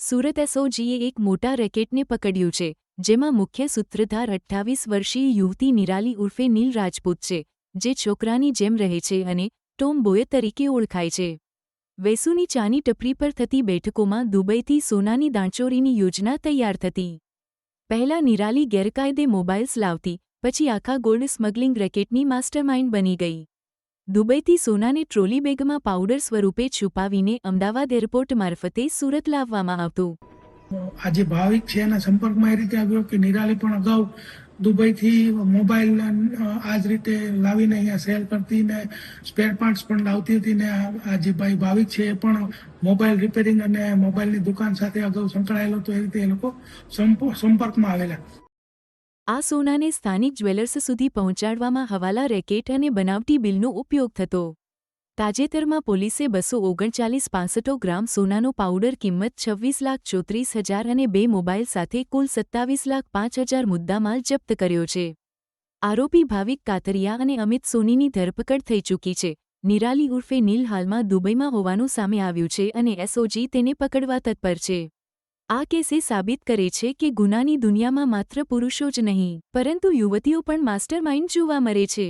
સુરત એસઓજીએ એક મોટા રેકેટને પકડ્યું છે, જેમાં મુખ્ય સૂત્રધાર અઠ્ઠાવીસ વર્ષીય યુવતી નિરાલી ઉર્ફે નીલ રાજપૂત છે, જે છોકરાની જેમ રહે છે અને ટોમ બોય તરીકે ઓળખાય છે. વેસુની ચાની ટપરી પર થતી બેઠકોમાં દુબઈથી સોનાની દાણચોરીની યોજના તૈયાર થતી. પહેલા નિરાલી ગેરકાયદે મોબાઈલ્સ લાવતી, પછી આખા ગોલ્ડ સ્મગલિંગ રેકેટની માસ્ટરમાઇન્ડ બની ગઈ. દુબઈથી સોનાને ટ્રોલી બેગમાં પાવડર સ્વરૂપે છુપાવીને અમદાવાદ એરપોર્ટ મારફતે સુરત લાવવામાં આવતું. આજે ભાવિક છે, એના સંપર્કમાં એ રીતે આવ્યો કે નિરાલી પણ અગાઉ દુબઈથી મોબાઈલ આ જ રીતે લાવીને અહીંયા સેલ કરતી ને સ્પેર પાર્ટ્સ પણ લાવતી હતી ને આ જે ભાઈ ભાવિક છે, એ પણ મોબાઈલ રિપેરિંગ અને મોબાઈલની દુકાન સાથે અગાઉ સંકળાયેલો હતો, એ રીતે એ લોકો સંપ- સંપર્કમાં આવેલા. આ સોનાને સ્થાનિક જ્વેલર્સ સુધી પહોંચાડવામાં હવાલા રેકેટ અને બનાવટી બિલનો ઉપયોગ થતો. તાજેતરમાં પોલીસે બસો ઓગણચાલીસ પાંસઠો ગ્રામ સોનાનો પાવડર કિંમત છવ્વીસ લાખ ચોત્રીસ હજાર અને બે મોબાઈલ સાથે કુલ સત્તાવીસ લાખ પાંચ હજાર મુદ્દામાલ જપ્ત કર્યો છે. આરોપી ભાવિક કાતરિયા અને અમિત સોનીની ધરપકડ થઈ ચૂકી છે. નિરાલી ઉર્ફે નીલ હાલમાં દુબઈમાં હોવાનું સામે આવ્યું છે અને એસઓજી તેને પકડવા તત્પર છે. આ કેસે સાબિત કરે છે કે ગુનાની દુનિયામાં માત્ર પુરુષો જ નહીં, પરંતુ યુવતીઓ પણ માસ્ટરમાઇન્ડ જોવા મળે છે.